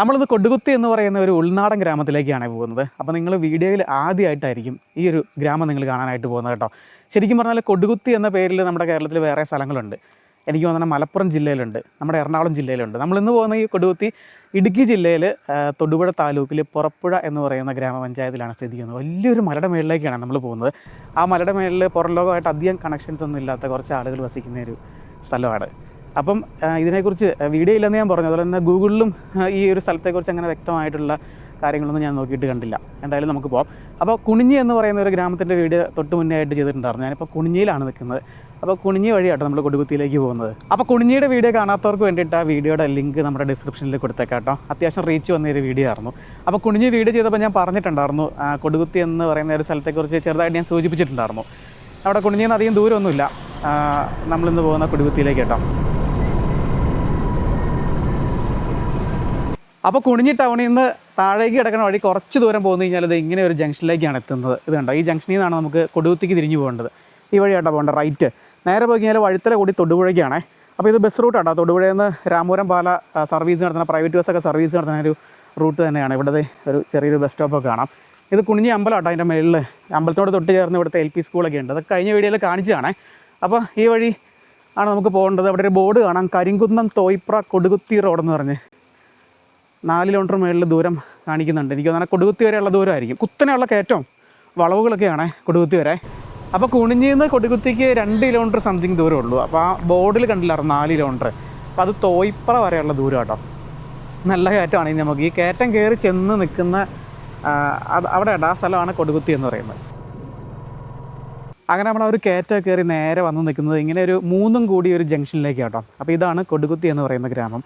നമ്മളിന്ന് കൊടുകുത്തി എന്ന് പറയുന്ന ഒരു ഉൾനാടൻ ഗ്രാമത്തിലേക്കാണ് പോകുന്നത്. അപ്പോൾ നിങ്ങൾ വീഡിയോയിൽ ആദ്യമായിട്ടായിരിക്കും ഈ ഒരു ഗ്രാമം നിങ്ങൾ കാണാനായിട്ട് പോകുന്നത് കേട്ടോ. ശരിക്കും പറഞ്ഞാൽ കൊടുകുത്തി എന്ന പേരിൽ നമ്മുടെ കേരളത്തിൽ വേറെ സ്ഥലങ്ങളുണ്ട്. എനിക്ക് തോന്നുന്നത് മലപ്പുറം ജില്ലയിലുണ്ട് നമ്മുടെ എറണാകുളം ജില്ലയിലുണ്ട്. നമ്മളിന്ന് പോകുന്ന ഈ കൊടുകുത്തി ഇടുക്കി ജില്ലയിൽ തൊടുപുഴ താലൂക്കിൽ പുറപ്പുഴ എന്ന് പറയുന്ന ഗ്രാമപഞ്ചായത്തിലാണ് സ്ഥിതി ചെയ്യുന്നത്. വലിയൊരു മലയുടെ മേളിലേക്കാണ് നമ്മൾ പോകുന്നത്. ആ മലയുടെ മേളിൽ പുറം ലോകമായിട്ട് അധികം കണക്ഷൻസ് ഒന്നും ഇല്ലാത്ത കുറച്ച് ആളുകൾ വസിക്കുന്ന ഒരു സ്ഥലമാണ്. അപ്പം ഇതിനെക്കുറിച്ച് വീഡിയോ ഇല്ലെന്ന് ഞാൻ പറഞ്ഞു. അതുപോലെ തന്നെ ഗൂഗിളിലും ഈ ഒരു സ്ഥലത്തെക്കുറിച്ച് അങ്ങനെ വ്യക്തമായിട്ടുള്ള കാര്യങ്ങളൊന്നും ഞാൻ നോക്കിയിട്ട് കണ്ടില്ല. എന്തായാലും നമുക്ക് പോകാം അപ്പോൾ കുണിഞ്ഞി എന്ന് പറയുന്ന ഒരു ഗ്രാമത്തിന്റെ വീഡിയോ തൊട്ട് മുന്നേ ആയിട്ട് ചെയ്തിട്ടുണ്ടായിരുന്നു. ഞാനിപ്പോൾ കുണിഞ്ഞിയിലാണ് നിൽക്കുന്നത്. അപ്പോൾ കുണിഞ്ഞി വഴിയാട്ടോ നമ്മൾ കൊടുകുത്തിയിലേക്ക് പോകുന്നത്. അപ്പോൾ കുണിഞ്ഞിയുടെ വീഡിയോ കാണാത്തവർക്ക് വേണ്ടിയിട്ട് ആ വീഡിയോയുടെ ലിങ്ക് നമ്മുടെ ഡിസ്ക്രിപ്ഷനിൽ കൊടുത്തേക്കാട്ടോ. അത്യാവശ്യം റീച്ച് വന്ന ഒരു വീഡിയോ ആയിരുന്നു. അപ്പോൾ കുണിഞ്ഞി വീഡിയോ ചെയ്തപ്പോൾ ഞാൻ പറഞ്ഞിട്ടുണ്ടായിരുന്നു കൊടുകുത്തി എന്ന് പറയുന്ന ഒരു സ്ഥലത്തെക്കുറിച്ച് ചെറുതായിട്ട് ഞാൻ സൂചിപ്പിച്ചിട്ടുണ്ടായിരുന്നു. അവിടെ കുണിഞ്ഞിന്ന് അധികം ദൂരമൊന്നുമില്ല. നമ്മളിന്ന് പോകുന്ന കൊടുകുത്തിയിലേക്ക് കേട്ടോ അപ്പോൾ കുണിഞ്ഞി ടൗണിൽ നിന്ന് താഴേക്ക് കിടക്കുന്ന വഴി കുറച്ച് ദൂരം പോകുന്നു കഴിഞ്ഞാൽ ഇത് ഇങ്ങനെ ഒരു ജംഗ്ഷനിലേക്കാണ് എത്തുന്നത്. ഇത് കണ്ടോ ഈ ജംഗ്ഷനിൽ നിന്നാണ് നമുക്ക് കൊടുകുത്തിക്ക് തിരിഞ്ഞു പോകേണ്ടത്. ഈ വഴിയാട്ടോ പോകേണ്ടത്. റൈറ്റ് നേരെ പോയി കഴിഞ്ഞാൽ വഴുത്തല കൂടി തൊടുപുഴയ്ക്കാണ്. അപ്പോൾ ഇത് ബസ് റൂട്ടാട്ടോ തൊടുപുഴയിൽ നിന്ന് രാമപുരം പാല സർവീസ് നടത്തുന്ന പ്രൈവറ്റ് ബസ്സൊക്കെ സർവീസ് നടത്തുന്ന ഒരു റൂട്ട് തന്നെയാണ്. ഇവിടുത്തെ ഒരു ചെറിയൊരു ബസ് സ്റ്റോപ്പൊക്കെ കാണാം. ഇത് കുണിഞ്ഞി അമ്പലമാട്ടോ അതിന്റെ മേളിൽ അമ്പലത്തോട് തൊട്ട് ചേർന്ന് ഇവിടുത്തെ എൽ പി സ്കൂളൊക്കെ ഉണ്ട്. അതൊക്കെ കഴിഞ്ഞ വീഡിയോയിൽ കാണിച്ചതാണ്. അപ്പോൾ ഈ വഴി ആണ് നമുക്ക് പോകേണ്ടത്. അവിടെ ഒരു ബോർഡ് കാണാം. കരിങ്കുന്നം തോയ്പ്ര കൊടുകുത്തി റോഡെന്ന് പറഞ്ഞ്. നാല് കിലോമീറ്റർ മുകളിൽ ദൂരം കാണിക്കുന്നുണ്ട്. എനിക്ക് തോന്നുന്നത് കൊടുകുത്തി വരെയുള്ള ദൂരമായിരിക്കും. കുത്തനെയുള്ള കയറ്റവും വളവുകളൊക്കെയാണ് കൊടുകുത്തി വരെ. അപ്പോൾ കുണിഞ്ഞിൽ നിന്ന് കൊടുകുത്തിക്ക് രണ്ട് കിലോമീറ്റർ സംതിങ് ദൂരമേ ഉള്ളൂ. അപ്പോൾ ആ ബോർഡിൽ കണ്ടില്ലായിരുന്നു നാല് കിലോമീറ്റർ അപ്പോൾ അത് തോയ്പ്ര വരെയുള്ള ദൂരം കേട്ടോ. നല്ല കയറ്റമാണ് ഇനി നമുക്ക്. ഈ കയറ്റം കയറി ചെന്ന് നിൽക്കുന്ന അത് അവിടെ ആ സ്ഥലമാണ് കൊടുകുത്തി എന്ന് പറയുന്നത്. അങ്ങനെ നമ്മൾ ആ ഒരു കയറ്റം കയറി നേരെ വന്ന് നിൽക്കുന്നത് ഇങ്ങനെ ഒരു മൂന്നും കൂടി ഒരു ജംഗ്ഷനിലേക്ക് കേട്ടോ. അപ്പോൾ ഇതാണ് കൊടുകുത്തി എന്ന് പറയുന്ന ഗ്രാമം.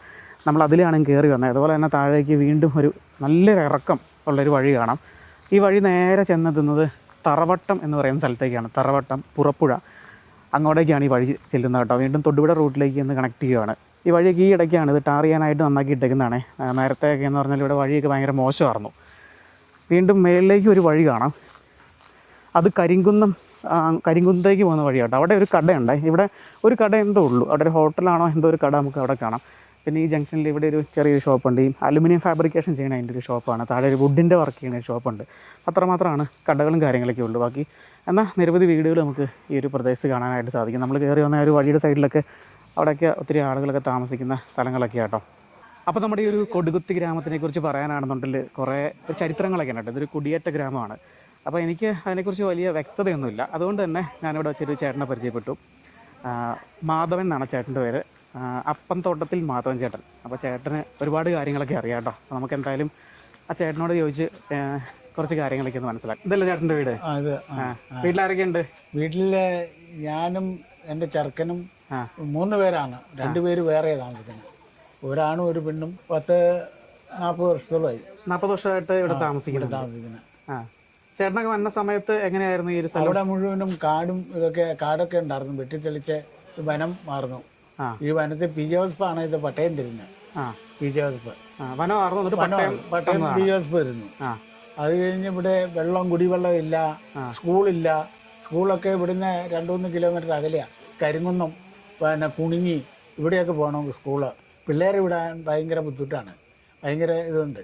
നമ്മൾ അതിലാണ് കയറി വന്നത് അതുപോലെ തന്നെ താഴേക്ക് വീണ്ടും ഒരു നല്ലൊരു ഇറക്കം ഉള്ളൊരു വഴി കാണാം. ഈ വഴി നേരെ ചെന്നെത്തുന്നത് തറവട്ടം എന്ന് പറയുന്ന സ്ഥലത്തേക്കാണ്. തറവട്ടം പുറപ്പുഴ. അങ്ങോട്ടേക്കാണ് ഈ വഴി ചെല്ലുന്നത് കേട്ടോ. വീണ്ടും തൊടുപുഴ റൂട്ടിലേക്ക് ഒന്ന് കണക്ട് ചെയ്യുകയാണ് ഈ വഴിയൊക്കെ ഈ ഇടയ്ക്കാണ് ഇത് ടാർ ചെയ്യാനായിട്ട് നന്നാക്കി ഇട്ടേക്കുന്നതാണ്. നേരത്തെയൊക്കെ എന്ന് പറഞ്ഞാൽ ഇവിടെ വഴിയൊക്കെ ഭയങ്കര മോശമായിരുന്നു. വീണ്ടും മേളിലേക്ക് ഒരു വഴി കാണാം. അത് കരിങ്കുന്നം കരിങ്കുന്നത്തേക്ക് പോകുന്ന വഴിയാട്ടോ. അവിടെ ഒരു കടയുണ്ട്. ഇവിടെ ഒരു കട എന്തോ ഉള്ളൂ. അവിടെ ഒരു ഹോട്ടലാണോ എന്തോ ഒരു കട നമുക്ക് അവിടെ കാണാം. പിന്നെ ഈ ജംഗ്ഷനിൽ ഇവിടെ ഒരു ചെറിയൊരു ഷോപ്പുണ്ട്. ഈ അലുമിനിയം ഫാബ്രിക്കേഷൻ ചെയ്യുന്ന അതിന്റെ ഒരു ഷോപ്പാണ്. താഴെ ഒരു വുഡിന്റെ വർക്ക് ചെയ്യുന്ന ഒരു ഷോപ്പുണ്ട് അത്രമാത്രമാണ് കടകളും കാര്യങ്ങളൊക്കെ ഉള്ളൂ. ബാക്കി എന്നാൽ നിരവധി വീടുകൾ നമുക്ക് ഈ ഒരു പ്രദേശത്ത് കാണാനായിട്ട് സാധിക്കും. നമ്മൾ കയറി വന്ന ഒരു വഴിയുടെ സൈഡിലൊക്കെ അവിടെയൊക്കെ ഒത്തിരി ആളുകളൊക്കെ താമസിക്കുന്ന സ്ഥലങ്ങളൊക്കെ ആട്ടോ. അപ്പോൾ നമ്മുടെ ഈ ഒരു കൊടുകുത്തി ഗ്രാമത്തിനെ കുറിച്ച് പറയാനാണെന്നുണ്ടെങ്കിൽ കുറേ ചരിത്രങ്ങളൊക്കെ ഉണ്ട് ഇതൊരു കുടിയേറ്റ ഗ്രാമമാണ്. അപ്പോൾ എനിക്ക് അതിനെക്കുറിച്ച് വലിയ വ്യക്തതയൊന്നുമില്ല. അതുകൊണ്ട് തന്നെ ഞാനിവിടെ വെച്ചൊരു ചേട്ടനെ പരിചയപ്പെട്ടു. മാധവൻ എന്നാണ് ചേട്ടന്റെ പേര്. അപ്പം തോട്ടത്തിൽ മാധവൻ ചേട്ടൻ. അപ്പോൾ ചേട്ടന് ഒരുപാട് കാര്യങ്ങളൊക്കെ അറിയാം കേട്ടോ. അപ്പോൾ നമുക്ക് എന്തായാലും ആ ചേട്ടനോട് ചോദിച്ച് കുറച്ച് കാര്യങ്ങളൊക്കെ ഒന്ന് മനസ്സിലാക്കാം. ഇതല്ലേ ചേട്ടന്റെ വീട്? ആ, ഇത് ആ. ആ വീട്ടിലാരൊക്കെ ഉണ്ട് വീട്ടിലെ ഞാനും എന്റെ ചെറുക്കനും മൂന്ന് പേരാണ്. രണ്ടുപേര് വേറെ താമസിക്കുന്നത്. ഒരാണും ഒരു പെണ്ണും. പത്ത് നാൽപ്പത് വർഷത്തോളമായി. നാൽപ്പത് വർഷമായിട്ട് ഇവിടെ താമസിക്കുന്നത് താമസിക്കുന്നത് ആ. ചേട്ടനൊക്കെ വന്ന സമയത്ത് എങ്ങനെയായിരുന്നു ഈ ഒരു സ്ഥലം? അവിടെ മുഴുവനും കാടും ഇതൊക്കെ കാടൊക്കെ ഉണ്ടായിരുന്നു. വെട്ടിത്തെളിച്ച് വനം മാറുന്നു. ഈ വനത്തെ പി ജോസഫാണ് ഇത് പട്ടയം തരുന്നത് പി ജോസഫ് പട്ടയം പി ജോസഫ് വരുന്നു. അത് കഴിഞ്ഞ് ഇവിടെ വെള്ളം കുടിവെള്ളം ഇല്ല. സ്കൂളില്ല. സ്കൂളൊക്കെ ഇവിടുന്ന് രണ്ട് മൂന്ന് കിലോമീറ്റർ അകലെയാണ് കരിങ്കുന്നം പിന്നെ കുണിങ്ങി ഇവിടെയൊക്കെ പോകണം സ്കൂൾ. പിള്ളേരെ വിടാൻ ഭയങ്കര ബുദ്ധിമുട്ടാണ്. ഭയങ്കര ഇതുണ്ട്.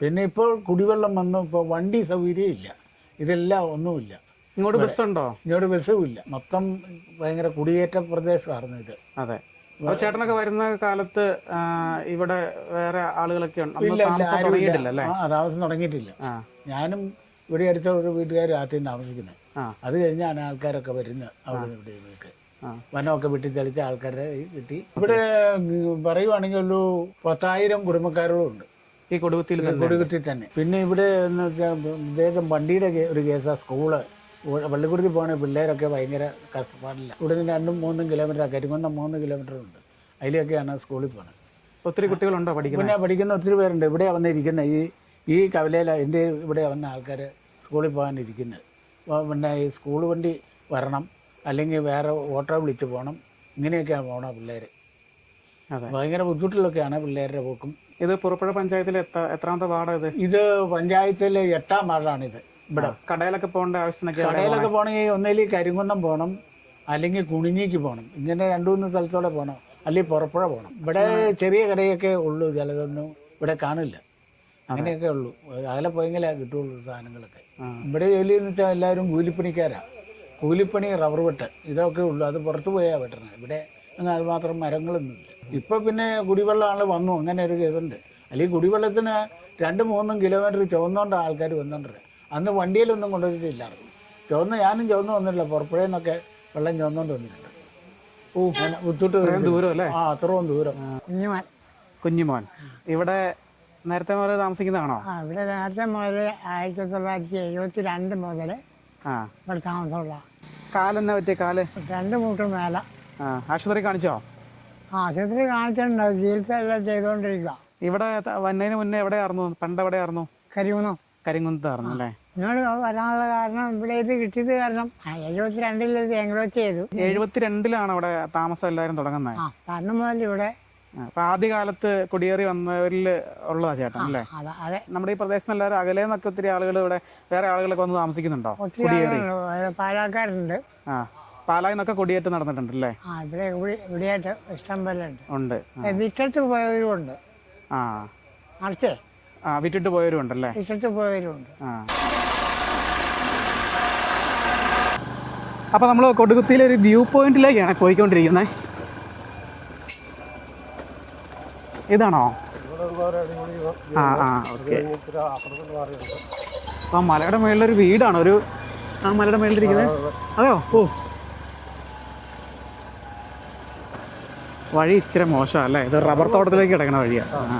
പിന്നെ ഇപ്പോൾ കുടിവെള്ളം വന്നു. ഇപ്പോൾ വണ്ടി സൗകര്യം ഇല്ല ഇതെല്ലാം ഒന്നുമില്ല. ഇങ്ങോട്ട് ബസ് ഉണ്ടോ ഇങ്ങോട്ട് ബസ്സും ഇല്ല. മൊത്തം ഭയങ്കര കുടിയേറ്റ പ്രദേശമായിരുന്നു ഇത്. അതെ. അപ്പൊ ചേട്ടനൊക്കെ വരുന്ന കാലത്ത് ഇവിടെ വേറെ ആളുകളൊക്കെ തുടങ്ങിയിട്ടില്ല താമസം തുടങ്ങിയിട്ടില്ല. ഞാനും ഇവിടെ അടുത്ത ഒരു വീട്ടുകാർ ആദ്യം താമസിക്കുന്നത്. അത് കഴിഞ്ഞാണ് ആൾക്കാരൊക്കെ വരുന്നത് അവിടെ ഇവിടെ വീട്ടിൽ. വനമൊക്കെ വെട്ടി തെളിച്ച ആൾക്കാരെ കിട്ടി. ഇവിടെ പറയുവാണെങ്കിൽ ഒരു പത്തായിരം കുടുംബക്കാരോളം ഉണ്ട്. ഈ കൊടുകുത്തിയിൽ തന്നെ കൊടുകുത്തി തന്നെ. പിന്നെ ഇവിടെ എന്ന് വെച്ചാൽ വണ്ടിയുടെ ഒരു കേസാ സ്കൂൾ. പള്ളിക്കൂടത്തിൽ പോകണേ പിള്ളേരൊക്കെ ഭയങ്കര കഷ്ടപ്പാടില്ല. ഇവിടെ നിന്ന് രണ്ടും മൂന്നും കിലോമീറ്റർ കരിങ്കുന്നം മൂന്ന് കിലോമീറ്റർ ഉണ്ട്. അതിലൊക്കെയാണ് സ്കൂളിൽ പോകുന്നത് ഒത്തിരി കുട്ടികളുണ്ടോ പഠിക്കുന്നത്? പിന്നെ പഠിക്കുന്ന ഒത്തിരി പേരുണ്ട്. ഇവിടെ വന്നിരിക്കുന്ന ഈ ഈ കവലയിൽ എന്റെ ഇവിടെ വന്ന ആൾക്കാർ സ്കൂളിൽ പോകാനിരിക്കുന്നത് പിന്നെ ഈ സ്കൂൾ വണ്ടി വരണം അല്ലെങ്കിൽ വേറെ ഓട്ടോ വിളിച്ച് പോകണം. ഇങ്ങനെയൊക്കെയാണ് പോകണം പിള്ളേർ ഭയങ്കര ബുദ്ധിമുട്ടിലൊക്കെയാണ് പിള്ളേരുടെ പോക്കും. ഇത് പുറപ്പുഴ പഞ്ചായത്തിലെ എത്ര എത്രാമത്തെ വാർഡാണ് ഇത്? ഇത് പഞ്ചായത്തിലെ എട്ടാം വാർഡാണിത്. ഇവിടെ കടയിലൊക്കെ പോകേണ്ട ആവശ്യത്തിനൊക്കെ കടയിലൊക്കെ പോകണമെങ്കിൽ ഒന്നേലി കരിങ്കുന്നം പോകണം അല്ലെങ്കിൽ കുണിഞ്ഞിക്ക് പോകണം. ഇങ്ങനെ രണ്ടു മൂന്ന് സ്ഥലത്തോടെ പോകണം അല്ലെങ്കിൽ പുറപ്പുഴ പോകണം. ഇവിടെ ചെറിയ കടയൊക്കെ ഉള്ളൂ ചിലതൊന്നും ഇവിടെ കാണില്ല. അങ്ങനെയൊക്കെ ഉള്ളൂ. അകലെ പോയെങ്കിലേ കിട്ടുള്ളൂ സാധനങ്ങളൊക്കെ. ഇവിടെ ജോലി എന്ന് വെച്ചാൽ എല്ലാവരും കൂലിപ്പണിക്കാരാ. കൂലിപ്പണി റബ്ബർ വെട്ട് ഇതൊക്കെ ഉള്ളൂ. അത് പുറത്ത് പോയാൽ വെട്ടണം ഇവിടെ അങ്ങനെ അത് മാത്രം മരങ്ങളൊന്നുമില്ല. ഇപ്പം പിന്നെ കുടിവെള്ളമാണ് വന്നു. അങ്ങനെ ഒരു ഇതുണ്ട്. അല്ലെങ്കിൽ കുടിവെള്ളത്തിന് രണ്ട് മൂന്നും കിലോമീറ്റർ ചുവന്നുകൊണ്ട് ആൾക്കാർ വന്നുകൊണ്ടിരുന്നത് അന്ന് വണ്ടിയിലൊന്നും കൊണ്ടുവന്നിട്ടില്ല. ചുവന്ന് ഞാനും ചുവന്ന് വന്നിട്ടില്ല. പുറപ്പുഴയിൽ നിന്നൊക്കെ വെള്ളം ചുവന്നുകൊണ്ട് വന്നിട്ടുണ്ട്. ഓ അങ്ങനെ ദൂരം അല്ലേ? ആ അത്രയും ദൂരം. കുഞ്ഞുമാൻ. കുഞ്ഞുമോൻ. ഇവിടെ നേരത്തെ മുതൽ താമസിക്കുന്നതാണോ? ആ ഇവിടെ നേരത്തെ മുതൽ ആയിരത്തി തൊള്ളായിരത്തി എഴുപത്തി രണ്ട് മുതൽ ആ. ഇവിടെ താമസമുള്ള കാലെന്നാ പറ്റിയ കാൽ? രണ്ട് മൂട്ടും മേല. ആ ആശുപത്രി കാണിച്ചോ? ആശുപത്രി കാണിച്ചിട്ടുണ്ട്. ചികിത്സ എല്ലാം ചെയ്തുകൊണ്ടിരിക്കുക ഇവിടെ വന്നതിന് മുന്നേ എവിടെയായിരുന്നു? പണ്ട് എവിടെയായിരുന്നു? കരിമൂന്നോ കരിങ്കുന്നത്തായിരുന്നു അല്ലേ? ഇങ്ങോട്ട് വരാനുള്ള കാരണം ഇവിടെ ഇത് കിട്ടിയത് കാരണം എഴുപത്തിരണ്ടിൽ എഴുപത്തി രണ്ടിൽ ഇത് എങ്ങോ ചെയ്തു. എഴുപത്തിരണ്ടിലാണ് അവിടെ താമസം എല്ലാവരും തുടങ്ങുന്നത്. ആ കാരണം മുതൽ ഇവിടെ അപ്പൊ ആദ്യകാലത്ത് കുടിയേറി വന്നവരിൽ ഉള്ളതാ ചേട്ടൻ അല്ലേ? അതെ നമ്മുടെ ഈ പ്രദേശത്ത് എല്ലാവരും അകലെ നിന്നൊക്കെ ഒത്തിരി ആളുകൾ ഇവിടെ വേറെ ആളുകളൊക്കെ വന്ന് താമസിക്കുന്നുണ്ടോ? ആളുകളുണ്ട് പാലക്കാരുണ്ട്. ആ പാലായിൽ നിന്നൊക്കെ കുടിയേറ്റം നടന്നിട്ടുണ്ട് അല്ലേ? ആ ഇവിടെ ഇഷ്ടം പോലെ ഉണ്ട്. ഉണ്ട് ആ. പോയവരുമുണ്ട് ആ. വിറ്റിട്ട് പോയവരും ഉണ്ടല്ലേ വിറ്റിട്ട് പോയവരുമുണ്ട് ആ. അപ്പോൾ നമ്മൾ കൊടുകുത്തിയിലെ ഒരു വ്യൂ പോയിന്റിലേക്കാണ് പോയിക്കൊണ്ടിരിക്കുന്നത് ഇതാണോ? ആ ആ ഓക്കെ. ആ മലയുടെ മേളിലൊരു വീടാണ്. ഒരു ആ മലയുടെ മേളിലിരിക്കുന്നത് അതെയോ? ഓ. വഴി ഇച്ചിരി മോശമാണ് അല്ലേ? ഇത് റബ്ബർ തോട്ടത്തിലേക്ക് കിടക്കണ വഴിയാണ് ആ.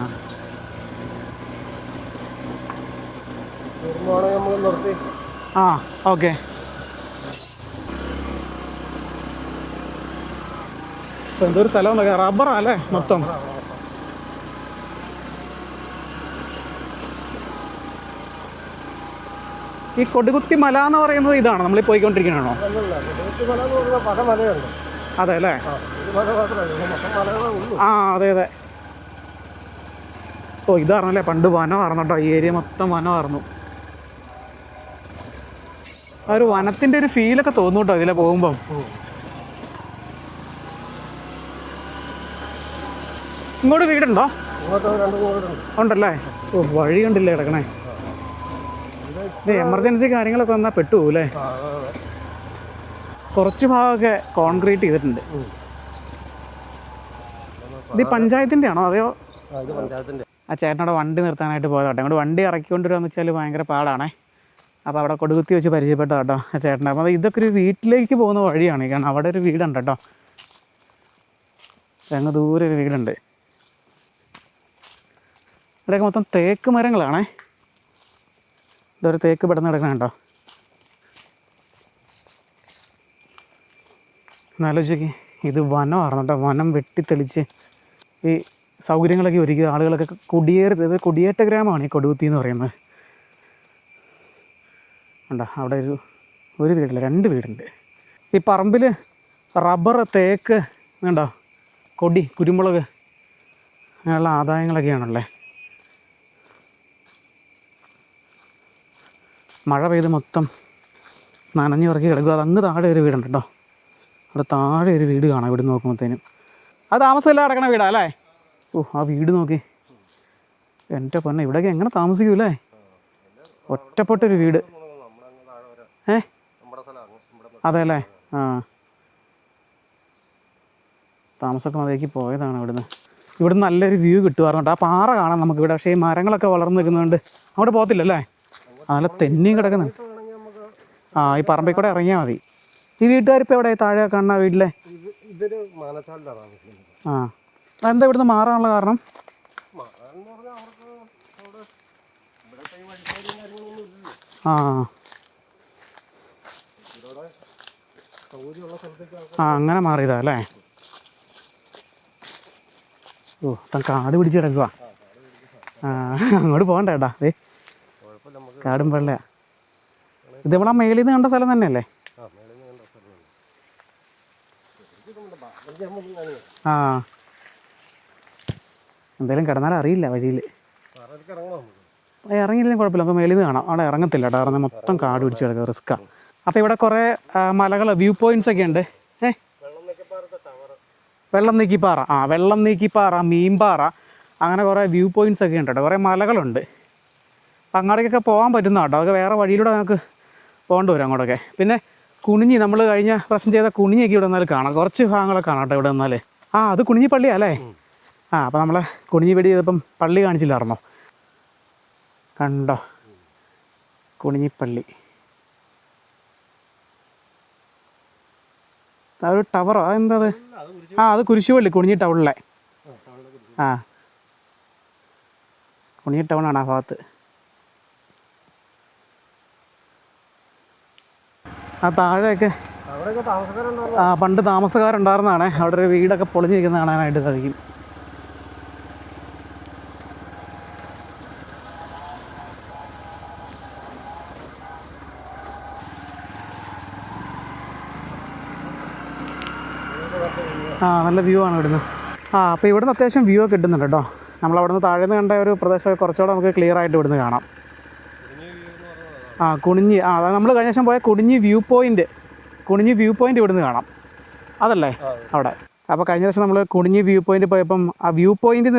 ആ ഓക്കെ. ഇപ്പൊ എന്തൊരു സ്ഥലം റബ്ബറാ അല്ലേ മൊത്തം? ഈ കൊടുകുത്തി മല എന്ന് പറയുന്നത് ഇതാണോ. നമ്മൾ പോയിക്കൊണ്ടിരിക്കണോ അതെ അല്ലേ? ആ അതെ അതെ. ഓ ഇതായിരുന്നല്ലേ പണ്ട് വനമായിരുന്നു കേട്ടോ. ഈ ഏരിയ മൊത്തം വനമായിരുന്നു. ആ ഒരു വനത്തിന്റെ ഒരു ഫീലൊക്കെ തോന്നും ഇതിലെ പോകുമ്പം? ഇങ്ങോട്ട് വീടുണ്ടോ? ഉണ്ടല്ലേ? ഓ വഴി കണ്ടില്ലേ കിടക്കണേ? എമർജൻസി കാര്യങ്ങളൊക്കെ വന്നാൽ പെട്ടുപോകും കുറച്ച് ഭാഗമൊക്കെ കോൺക്രീറ്റ് ചെയ്തിട്ടുണ്ട്. ഇത് ഈ പഞ്ചായത്തിന്റെ ആണോ അതെയോ? ആ ചേട്ടനോട് വണ്ടി നിർത്താനായിട്ട് പോയതാട്ടോ. അങ്ങോട്ട് വണ്ടി ഇറക്കിക്കൊണ്ടുവരാന്ന് വെച്ചാൽ ഭയങ്കര പാടാണേ. അപ്പോൾ അവിടെ കൊടുകുത്തി വെച്ച് പരിചയപ്പെട്ട കേട്ടോ ആ ചേട്ടൻ അപ്പോൾ ഇതൊക്കെ ഒരു വീട്ടിലേക്ക് പോകുന്ന വഴിയാണ്. കാരണം അവിടെ ഒരു വീടുണ്ട് കേട്ടോ അങ്ങ് ദൂരെ ഒരു വീടുണ്ട്. ഇവിടെയൊക്കെ മൊത്തം തേക്ക് മരങ്ങളാണേ. ഇതൊരു തേക്ക് പെടുന്ന കിടക്കണുണ്ടോ എന്നാലോചിക്ക് ഇത് വനമായിരുന്നു കേട്ടോ. വനം വെട്ടിത്തെളിച്ച് ഈ സൗകര്യങ്ങളൊക്കെ ഒരുക്കി ആളുകളൊക്കെ കുടിയേറി ഇത് കുടിയേറ്റ ഗ്രാമമാണ് ഈ കൊടുകുത്തി എന്ന് പറയുന്നത്. ഉണ്ടോ അവിടെ ഒരു ഒരു വീടില്ല രണ്ട് വീടുണ്ട്. ഈ പറമ്പിൽ റബ്ബർ തേക്ക് വേണ്ടോ കൊടി കുരുമുളക് അങ്ങനെയുള്ള ആദായങ്ങളൊക്കെയാണല്ലേ മഴ പെയ്ത് മൊത്തം നനഞ്ഞു ഇറക്കി കിടക്കുക. അത് അങ്ങ് താഴെ ഒരു വീടുണ്ട് കേട്ടോ. അവിടെ താഴെ ഒരു വീട് കാണാം ഇവിടെ നോക്കുമ്പോഴത്തേനും അത് താമസമില്ല കിടക്കണ വീടാ അല്ലേ? ഓ ആ വീട് നോക്കി. എന്റെ പൊന്നെ ഇവിടെയൊക്കെ എങ്ങനെ താമസിക്കൂലേ ഒറ്റപ്പെട്ടൊരു വീട്. ഏ? അതെ അല്ലേ ആ. താമസമൊക്കെ മതിയാക്കി പോയതാണ് ഇവിടുന്ന്. ഇവിടെ നല്ലൊരു വ്യൂ കിട്ടുമായിരുന്നു കേട്ടോ. ആ പാറ കാണാം നമുക്ക് ഇവിടെ പക്ഷേ ഈ മരങ്ങളൊക്കെ വളർന്നു നിൽക്കുന്നതുകൊണ്ട് അവിടെ പോകത്തില്ലല്ലേ? നല്ല തെന്നിയും കിടക്കുന്നുണ്ട് ആ ഈ പറമ്പിൽ കൂടെ ഇറങ്ങിയാൽ മതി. ഈ വീട്ടുകാരിപ്പോൾ എവിടെ താഴെ കാണുന്ന വീട്ടിലെ? ആ. എന്താ ഇവിടുന്ന് മാറാനുള്ള കാരണം? ആ. ആ അങ്ങനെ മാറിയതാ അല്ലേ? ഓ താൻ കാട് പിടിച്ച് കിടക്കുക ആ അങ്ങോട്ട് പോകണ്ട ഏട്ടാ. ഏ കാടും വെള്ളയാ ഇത് നമ്മളെ മേളിൽ നിന്ന് കണ്ട സ്ഥലം തന്നെയല്ലേ? ആ എന്തായാലും കിടന്നാൽ അറിയില്ല വഴിയിൽ. ഇറങ്ങിയില്ലെങ്കിൽ കുഴപ്പമില്ല. നമുക്ക് മേളിൽ നിന്ന് കാണാം. അവിടെ ഇറങ്ങത്തില്ല കേട്ടോ. കാരണം മൊത്തം കാട് പിടിച്ച് കിടക്കുക. റിസ്ക്കാണ് അപ്പോൾ ഇവിടെ കുറേ മലകൾ വ്യൂ പോയിന്റ്സ് ഒക്കെ ഉണ്ട്. ഏ? വെള്ളം നീക്കിപ്പാറ ആ വെള്ളം നീക്കിപ്പാറ മീൻപാറ. അങ്ങനെ കുറേ വ്യൂ പോയിന്റ്സ് ഒക്കെ ഉണ്ട് കേട്ടോ. കുറേ മലകളുണ്ട്. അങ്ങോട്ടേക്കൊക്കെ പോകാൻ പറ്റുന്ന കേട്ടോ. അതൊക്കെ വേറെ വഴിയിലൂടെ നമുക്ക് പോകേണ്ടി വരും അങ്ങോട്ടൊക്കെ. പിന്നെ കുണിഞ്ഞി നമ്മൾ കഴിഞ്ഞ പ്രശ്നം ചെയ്ത കുണിഞ്ഞൊക്കെ ഇവിടെ നിന്നാൽ കാണാം. കുറച്ച് ഭാഗങ്ങളൊക്കെ കാണാം കേട്ടോ ഇവിടെ നിന്നാൽ ആ അത് കുണിഞ്ഞി പള്ളിയാ അല്ലേ? ആ അപ്പോൾ നമ്മളെ കുണിഞ്ഞി വെടി ചെയ്തപ്പം പള്ളി കാണിച്ചില്ലായിരുന്നോ? കണ്ടോ? കുണിഞ്ഞിപ്പള്ളി ഒരു ടവറോ? അതെന്താ അത്? ആ അത് കുരിശുപള്ളി കുണിഞ്ഞി ടൗണിലെ. ആ. കുണിഞ്ഞി ടൗണാണ് ആ ഭാഗത്ത്. ആ താഴെയൊക്കെ ആ പണ്ട് താമസക്കാരുണ്ടായിരുന്നതാണേ അവിടെ ഒരു വീടൊക്കെ പൊളിഞ്ഞിരിക്കുന്ന കാണാനായിട്ട് സാധിക്കും. ആ നല്ല വ്യൂ ആണ് ഇവിടുന്ന്. ആ അപ്പോൾ ഇവിടുന്ന് അത്യാവശ്യം വ്യൂ ഒക്കെ കിട്ടുന്നുണ്ട് കേട്ടോ. നമ്മളവിടുന്ന് താഴേന്ന് കണ്ട ഒരു പ്രദേശമൊക്കെ കുറച്ചുകൂടെ നമുക്ക് ക്ലിയർ ആയിട്ട് ഇവിടുന്ന് കാണാം. ആ കുണിഞ്ഞി ആ അതാ നമ്മൾ കഴിഞ്ഞ ദിവസം പോയ Kuninji view point Kuninji view point ഇവിടുന്ന് കാണാം. അതല്ലേ? അവിടെ. അപ്പോൾ കഴിഞ്ഞ ദിവസം നമ്മൾ കുണിഞ്ഞി വ്യൂ പോയിന്റ് പോയപ്പം ആ വ്യൂ പോയിന്റിൽ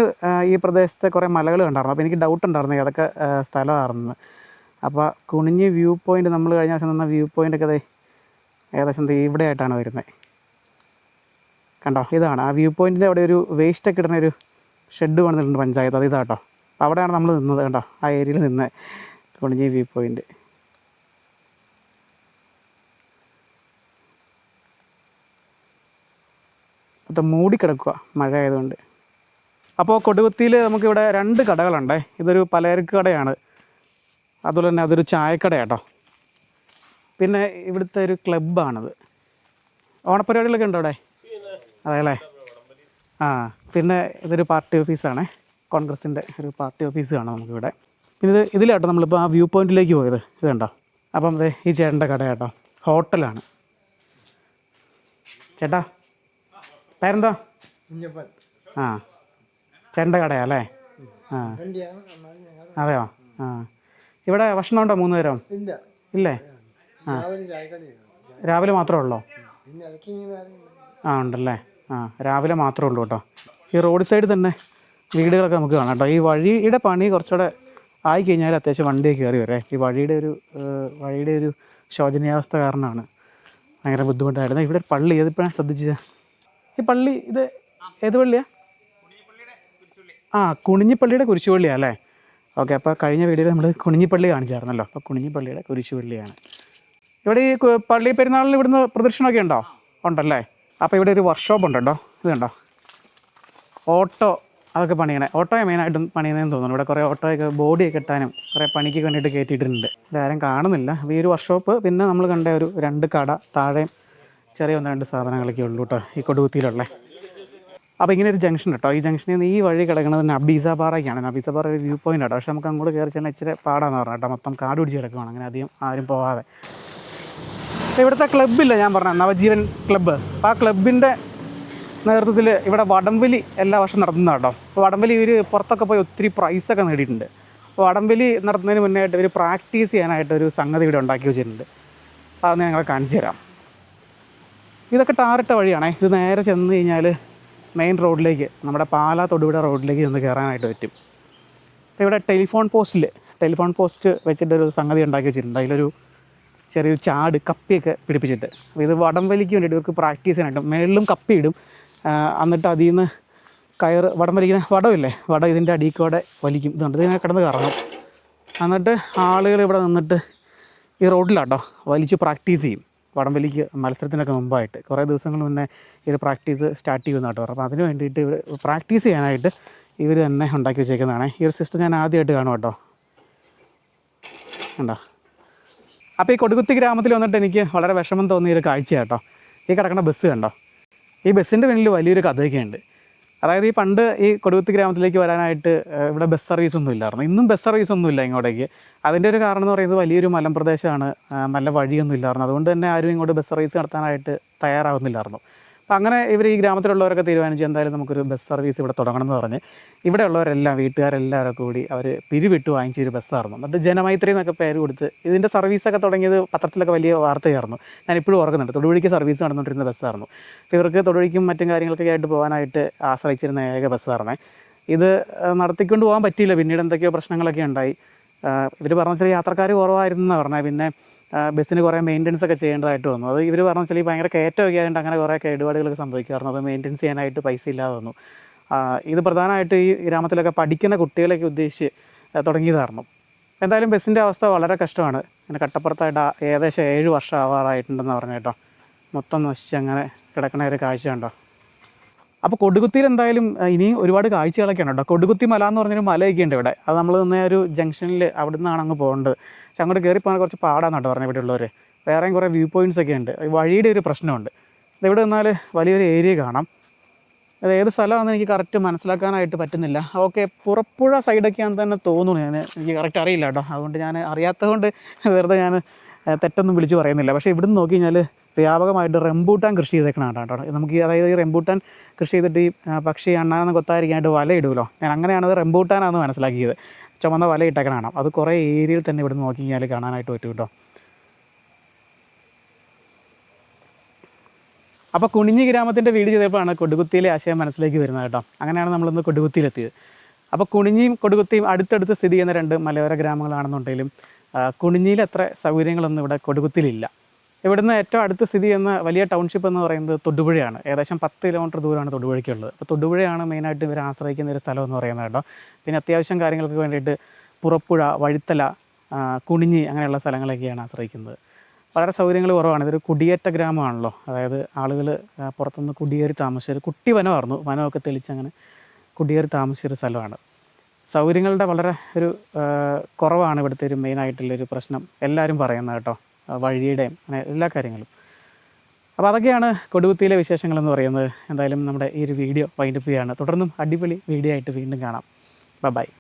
ഈ പ്രദേശത്തെ കുറേ മലകൾ കണ്ടായിരുന്നു. അപ്പോൾ എനിക്ക് ഡൗട്ട് ഉണ്ടായിരുന്നു ഏതൊക്കെ സ്ഥലമായിരുന്നു അപ്പോൾ കുണിഞ്ഞി വ്യൂ പോയിന്റ് നമ്മൾ കഴിഞ്ഞ ദിവസം നിന്ന വ്യൂ പോയിന്റ് ഒക്കെ ദേ ഏകദേശം ഇവിടെ ആയിട്ടാണ് വരുന്നത് കണ്ടോ? ഇതാണ്. ആ വ്യൂ പോയിന്റിന്റെ അവിടെ ഒരു വേസ്റ്റ് ഒക്കെ ഇടുന്ന ഒരു ഷെഡ് പണിതിട്ടുണ്ട് പഞ്ചായത്ത്. അത് ഇതാട്ടോ. അവിടെയാണ് നമ്മൾ നിന്നത് കണ്ടോ? ആ ഏരിയയിൽ നിന്ന് കുണിഞ്ഞി വ്യൂ പോയിന്റ് മൊത്തം മൂടിക്കിടക്കുക മഴ ആയതുകൊണ്ട് അപ്പോൾ കൊടുവത്തിയിൽ നമുക്കിവിടെ രണ്ട് കടകളുണ്ട്. ഇതൊരു പലചരക്ക് കടയാണ് അതുപോലെ തന്നെ അതൊരു ചായക്കട കേട്ടോ പിന്നെ ഇവിടുത്തെ ഒരു ക്ലബ്ബാണത്. ഓണപ്പരിപാടികളൊക്കെ ഉണ്ടോ അവിടെ? അതെ അല്ലേ ആ പിന്നെ ഇതൊരു പാർട്ടി ഓഫീസാണ്. കോൺഗ്രസിന്റെ ഒരു പാർട്ടി ഓഫീസ് കാണാം നമുക്കിവിടെ. പിന്നെ ഇത് ഇതിലാട്ടോ നമ്മളിപ്പോൾ ആ വ്യൂ പോയിന്റിലേക്ക് പോയത്. ഇത് കണ്ടോ? അപ്പം അതെ ഈ ചേട്ടന്റെ കട കേട്ടോ ഹോട്ടലാണ്. ചേട്ടാ പേരെന്താ? ആ. ചേട്ടന്റെ കടയാ അല്ലേ? ആ. അതെയോ? ആ. ഇവിടെ ഭക്ഷണം ഉണ്ടോ മൂന്ന് നേരം ഇല്ല. ആ. രാവിലെ മാത്രമേ ഉള്ളോ? ആ ഉണ്ടല്ലേ? ആ രാവിലെ മാത്രമേ ഉള്ളൂ കേട്ടോ. ഈ റോഡ് സൈഡ് തന്നെ വീടുകളൊക്കെ നമുക്ക് കാണാം കേട്ടോ. ഈ വഴിയുടെ പണി കുറച്ചുകൂടെ ആയി കഴിഞ്ഞാൽ അത്യാവശ്യം വണ്ടിയൊക്കെ കയറി വരെ ഈ വഴിയുടെ ഒരു വഴിയുടെ ഒരു ശോചനീയാവസ്ഥ കാരണമാണ് ഭയങ്കര ബുദ്ധിമുട്ടായിരുന്നു ഇവിടെ പള്ളി ഏതിപ്പോഴാണ് ശ്രദ്ധിച്ചത്? ഈ പള്ളി ഇത് ഏത് പള്ളിയാ? ആ കുണിഞ്ഞിപ്പള്ളിയുടെ കുരിശുപള്ളിയാണ് അല്ലേ? ഓക്കെ അപ്പോൾ കഴിഞ്ഞ വീഡിയോയിൽ നമ്മൾ കുണിഞ്ഞിപ്പള്ളി കാണിച്ചായിരുന്നല്ലോ. അപ്പോൾ കുണിഞ്ഞിപ്പള്ളിയുടെ കുരിശുപള്ളിയാണ്. ഇവിടെ ഈ പള്ളി പെരുന്നാളിന് ഇവിടുന്ന് പ്രദർശനമൊക്കെ ഉണ്ടോ? ഉണ്ടല്ലേ? അപ്പോൾ ഇവിടെ ഒരു വർക്ക്ഷോപ്പ് ഉണ്ട് ഇത് കണ്ടോ? ഓട്ടോ അതൊക്കെ പണിയണേ. ഓട്ടോയെ മെയിനായിട്ടും പണിയണേന്ന് തോന്നുന്നു. ഇവിടെ കുറേ ഓട്ടോയൊക്കെ ബോഡിയൊക്കെ കെട്ടാനും കുറേ പണിക്ക് വേണ്ടിയിട്ട് കയറ്റിയിട്ടുണ്ട് ഇതാരും കാണുന്നില്ല. അപ്പോൾ ഈ ഒരു വർക്ക്ഷോപ്പ് പിന്നെ നമ്മൾ കണ്ട ഒരു രണ്ട് കട താഴെയും ചെറിയ ഒന്ന് രണ്ട് സാധനങ്ങളൊക്കെ ഉള്ളൂ കേട്ടോ ഈ കൊടുകുത്തിയിലുള്ള അപ്പോൾ ഇങ്ങനെ ഒരു ജംഗ്ഷൻ കേട്ടോ ഈ ജംഗ്ഷനിൽ നിന്ന് ഈ വഴി കിടക്കുന്നത് നബീസ പാറയ്ക്കാണ്. നബീസ പാറ ഒരു വ്യൂ പോയിന്റ് കേട്ടോ പക്ഷെ നമുക്ക് അങ്ങോട്ട് കയറി ചെന്നാൽ ഇച്ചിരി പാടാന്ന് പറഞ്ഞു കേട്ടോ മൊത്തം കാട് പിടിച്ച് കിടക്കുവാണ് അങ്ങനെ അധികം ആരും അപ്പോൾ ഇവിടുത്തെ ക്ലബ്ബില്ല ഞാൻ പറഞ്ഞ നവജീവൻ ക്ലബ്ബ് അപ്പോൾ ആ ക്ലബിന്റെ നേതൃത്വത്തിൽ ഇവിടെ വടംവലി എല്ലാ വർഷവും നടത്തുന്ന കേട്ടോ അപ്പോൾ വടംവലി ഇവർ പുറത്തൊക്കെ പോയി ഒത്തിരി പ്രൈസൊക്കെ നേടിയിട്ടുണ്ട്. അപ്പോൾ വടംവലി നടത്തുന്നതിന് മുന്നേ ആയിട്ട് ഇവർ പ്രാക്ടീസ് ചെയ്യാനായിട്ട് ഒരു സംഗതി ഇവിടെ ഉണ്ടാക്കി വെച്ചിട്ടുണ്ട്. അതൊന്ന് ഞങ്ങളെ കാണിച്ചു തരാം. ഇതൊക്കെ ടാറിട്ട വഴിയാണേ. ഇത് നേരെ ചെന്ന് കഴിഞ്ഞാൽ മെയിൻ റോഡിലേക്ക് നമ്മുടെ പാലാ തൊടുപുഴ റോഡിലേക്ക് ചെന്ന് കയറാനായിട്ട് പറ്റും. അപ്പോൾ ഇവിടെ ടെലിഫോൺ പോസ്റ്റിൽ ടെലിഫോൺ പോസ്റ്റ് വെച്ചിട്ട് ഒരു സംഗതി ഉണ്ടാക്കി വെച്ചിട്ടുണ്ട്. അതിലൊരു ചെറിയൊരു ചാട് കപ്പിയൊക്കെ പിടിപ്പിച്ചിട്ട്. അപ്പോൾ ഇത് വടം വലിക്ക് വേണ്ടിയിട്ട് ഇവർക്ക് പ്രാക്ടീസ് ചെയ്യാനായിട്ട് മേളിലും കപ്പിയിടും എന്നിട്ട് അതിൽ നിന്ന് കയർ വടം വലിക്കുന്ന വടമില്ലേ വടം ഇതിന്റെ അടിയിൽ വലിക്കും. ഇതുകൊണ്ട് ഇതിനെ കിടന്ന് കറങ്ങും. എന്നിട്ട് ആളുകൾ ഇവിടെ നിന്നിട്ട് ഈ റോഡിലാട്ടോ വലിച്ച് പ്രാക്ടീസ് ചെയ്യും. വടംവലിക്ക് മത്സരത്തിനൊക്കെ മുമ്പായിട്ട്. കുറേ ദിവസങ്ങൾ മുന്നേ ഇത് പ്രാക്ടീസ് സ്റ്റാർട്ട് ചെയ്യുന്ന കേട്ടോ അപ്പോൾ അതിന് വേണ്ടിയിട്ട് ഇവർ പ്രാക്ടീസ് ചെയ്യാനായിട്ട് ഇവർ തന്നെ ഉണ്ടാക്കി വെച്ചേക്കുന്നതാണ്. ഈ ഒരു സിസ്റ്റം ഞാൻ ആദ്യമായിട്ട് കാണും കേട്ടോ. ഉണ്ടോ അപ്പോൾ ഈ കൊടുകുത്തി ഗ്രാമത്തിൽ വന്നിട്ട് എനിക്ക് വളരെ വിഷമം തോന്നിയ ഒരു കാഴ്ച കേട്ടോ. ഈ കിടക്കുന്ന ബസ് കണ്ടോ? ഈ ബസ്സിന്റെ പിന്നിൽ വലിയൊരു കഥയൊക്കെ ഉണ്ട് അതായത് ഈ പണ്ട് ഈ കൊടുവത്ത് ഗ്രാമത്തിലേക്ക് വരാനായിട്ട് ഇവിടെ ബസ് സർവീസ് ഒന്നും ഇല്ലായിരുന്നു. ഇന്നും ബസ് സർവീസ് ഒന്നും ഇല്ല ഇങ്ങോട്ടേക്ക്. അതിന്റെ ഒരു കാരണം എന്ന് പറയുന്നത് വലിയൊരു മലമ്പ്രദേശമാണ്. നല്ല വഴിയൊന്നും ഇല്ലായിരുന്നു. അതുകൊണ്ട് തന്നെ ആരും ഇങ്ങോട്ട് ബസ് സർവീസ് നടത്താനായിട്ട് തയ്യാറാവുന്നില്ലായിരുന്നു. അപ്പം അങ്ങനെ ഇവർ ഈ ഗ്രാമത്തിലുള്ളവരൊക്കെ തീരുമാനിച്ചു എന്തായാലും നമുക്കൊരു ബസ് സർവീസ് ഇവിടെ തുടങ്ങണം എന്ന് പറഞ്ഞ് ഇവിടെ ഉള്ളവരെല്ലാം വീട്ടുകാരെല്ലാവരും കൂടി അവർ പിരിവിട്ട് വാങ്ങിച്ചൊരു ബസ്സായിരുന്നു എന്നിട്ട് ജനമൈത്രി എന്നൊക്കെ പേര് കൊടുത്ത് ഇതിന്റെ സർവീസൊക്കെ തുടങ്ങിയത് പത്രത്തിലൊക്കെ വലിയ വാർത്തയായിരുന്നു. ഞാൻ ഇപ്പോഴും ഓർക്കുന്നുണ്ട്. തൊടുപുഴയ്ക്ക് സർവീസ് നടന്നുകൊണ്ടിരുന്ന ബസ്സായിരുന്നു അപ്പോൾ ഇവർക്ക് തൊടുപുഴയ്ക്കും മറ്റും കാര്യങ്ങൾക്കൊക്കെ ആയിട്ട് പോകാനായിട്ട് ആശ്രയിച്ചിരുന്ന ഏക ബസ്സായിരുന്നേ ഇത് നടത്തിക്കൊണ്ട് പോകാൻ പറ്റിയില്ല. പിന്നീട് എന്തൊക്കെയോ പ്രശ്നങ്ങളൊക്കെ ഉണ്ടായി. ഇവർ പറഞ്ഞ ചില യാത്രക്കാർ കുറവായിരുന്നു എന്നാണ് പറഞ്ഞത് പിന്നെ ബസ്സിന് കുറേ മെയിന്റനൻസ് ഒക്കെ ചെയ്യേണ്ടതായിട്ട് വന്നു. അത് ഇവർ പറഞ്ഞു വെച്ചാൽ ഈ ഭയങ്കര കയറ്റമൊക്കെ ആയതുകൊണ്ട് അങ്ങനെ കുറേ കേടുപാടുകളൊക്കെ സംഭവിക്കാറുണ്ട്. അത് മെയിന്റെനൻസ് ചെയ്യാനായിട്ട് പൈസ ഇല്ലാതെ വന്നു. ഇത് പ്രധാനമായിട്ട് ഈ ഗ്രാമത്തിലൊക്കെ പഠിക്കുന്ന കുട്ടികളെയൊക്കെ ഉദ്ദേശിച്ച് തുടങ്ങിയതായിരുന്നു. എന്തായാലും ബസ്സിന്റെ അവസ്ഥ വളരെ കഷ്ടമാണ്. അങ്ങനെ കട്ടപ്പുറത്തായിട്ട് ഏകദേശം ഏഴ് വർഷം ആവാറായിട്ടുണ്ടെന്ന് പറഞ്ഞു കേട്ടോ. മൊത്തം നശിച്ച് അങ്ങനെ കിടക്കണ ഒരു കാഴ്ച കണ്ടോ? അപ്പോൾ കൊടുകുത്തിയിൽ എന്തായാലും ഇനിയും ഒരുപാട് കാഴ്ചകളൊക്കെ ഉണ്ട് കേട്ടോ. കൊടുകുത്തി മല എന്ന് പറഞ്ഞൊരു മലയൊക്കെ ഉണ്ട് ഇവിടെ. അത് നമ്മൾ നിന്ന ഒരു ജംഗ്ഷനിൽ അവിടെ നിന്നാണ് അങ്ങ് പോകേണ്ടത്. പക്ഷെ അങ്ങോട്ട് കയറി പോകാൻ കുറച്ച് പാടാന്ന് കേട്ടോ പറഞ്ഞത് ഇവിടെ ഉള്ളവർ വേറെയും കുറേ വ്യൂ പോയിന്റ്സ് ഒക്കെ ഉണ്ട്. വഴിയുടെ ഒരു പ്രശ്നമുണ്ട്. ഇതെവിടെ നിന്നാൽ വലിയൊരു ഏരിയ കാണാം. അത് ഏത് സ്ഥലമാണെന്ന് എനിക്ക് കറക്റ്റ് മനസ്സിലാക്കാനായിട്ട് പറ്റുന്നില്ല. ഓക്കെ പുറപ്പുഴ സൈഡൊക്കെയാണെന്ന് തന്നെ തോന്നുന്നു ഞാൻ എനിക്ക് കറക്റ്റ് അറിയില്ല കേട്ടോ. അതുകൊണ്ട് ഞാൻ അറിയാത്തതുകൊണ്ട് വെറുതെ ഞാൻ തെറ്റൊന്നും വിളിച്ച് പറയുന്നില്ല. പക്ഷേ ഇവിടുന്ന് നോക്കി കഴിഞ്ഞാൽ വ്യാപകമായിട്ട് റെമ്പൂട്ടാൻ കൃഷി ചെയ്തേക്കണം കേട്ടോ. നമുക്ക് അതായത് ഈ റെമ്പൂട്ടാൻ കൃഷി ചെയ്തിട്ട് ഈ പക്ഷി അണ്ണാന്ന് കൊത്താതിരിക്കാനായിട്ട് വല ഇടുമല്ലോ ഞാൻ അങ്ങനെയാണ് റെമ്പൂട്ടാനാണെന്ന് മനസ്സിലാക്കിയത്. ചുമന്ന വല ഇട്ടേക്കണ കാണാം അത് കുറേ ഏരിയയിൽ തന്നെ ഇവിടുന്ന് നോക്കി കഴിഞ്ഞാൽ കാണാനായിട്ട് പറ്റും കേട്ടോ. അപ്പോൾ കുണിഞ്ഞി ഗ്രാമത്തിന്റെ വീട് ചെയ്തപ്പോഴാണ് കൊടുകുത്തിയിലെ ആശയം മനസ്സിലേക്ക് വരുന്നത് കേട്ടോ. അങ്ങനെയാണ് നമ്മളിന്ന് കൊടുകുത്തിയിലെത്തിയത്. അപ്പോൾ കുണിഞ്ഞിയും കൊടുകുത്തിയും അടുത്തടുത്ത് സ്ഥിതി ചെയ്യുന്ന രണ്ട് മലയോര ഗ്രാമങ്ങളാണെന്നുണ്ടെങ്കിലും അത്ര സൗകര്യങ്ങളൊന്നും ഇവിടെ കൊടുകുത്തിയിലില്ല ഇവിടുന്ന് ഏറ്റവും അടുത്ത് സ്ഥിതി ചെയ്യുന്ന വലിയ ടൗൺഷിപ്പ് എന്ന് പറയുന്നത് തൊടുപുഴയാണ്. ഏകദേശം പത്ത് കിലോമീറ്റർ ദൂരമാണ് തൊടുപുഴയ്ക്കുള്ളത്. അപ്പോൾ തൊടുപുഴയാണ് മെയിനായിട്ട് ഇവർ ആശ്രയിക്കുന്ന ഒരു സ്ഥലം എന്ന് പറയുന്നത് കേട്ടോ. പിന്നെ അത്യാവശ്യം കാര്യങ്ങൾക്ക് വേണ്ടിയിട്ട് പുറപ്പുഴ വഴുത്തല കുണിഞ്ഞി അങ്ങനെയുള്ള സ്ഥലങ്ങളൊക്കെയാണ് ആശ്രയിക്കുന്നത്. വളരെ സൗകര്യങ്ങൾ കുറവാണ്. ഇതൊരു കുടിയേറ്റ ഗ്രാമമാണല്ലോ. അതായത് ആളുകൾ പുറത്തുനിന്ന് കുടിയേറി താമസിച്ച ഒരു കുട്ടി വനമായിരുന്നു. വനമൊക്കെ തെളിച്ചങ്ങനെ കുടിയേറി താമസിച്ചൊരു സ്ഥലമാണ്. സൗകര്യങ്ങളുടെ വളരെ ഒരു കുറവാണ് ഇവിടുത്തെ ഒരു മെയിനായിട്ടുള്ളൊരു പ്രശ്നം എല്ലാവരും പറയുന്നത് കേട്ടോ. വഴിയുടെയും അങ്ങനെ എല്ലാ കാര്യങ്ങളും. അപ്പോൾ അതൊക്കെയാണ് കൊടുകുത്തിയിലെ വിശേഷങ്ങൾ എന്ന് പറയുന്നത്. എന്തായാലും നമ്മുടെ ഈ ഒരു വീഡിയോ വൈൻഡപ്പ് ചെയ്യുകയാണ് തുടർന്നും അടിപൊളി വീഡിയോ ആയിട്ട് വീണ്ടും കാണാം. ബൈ.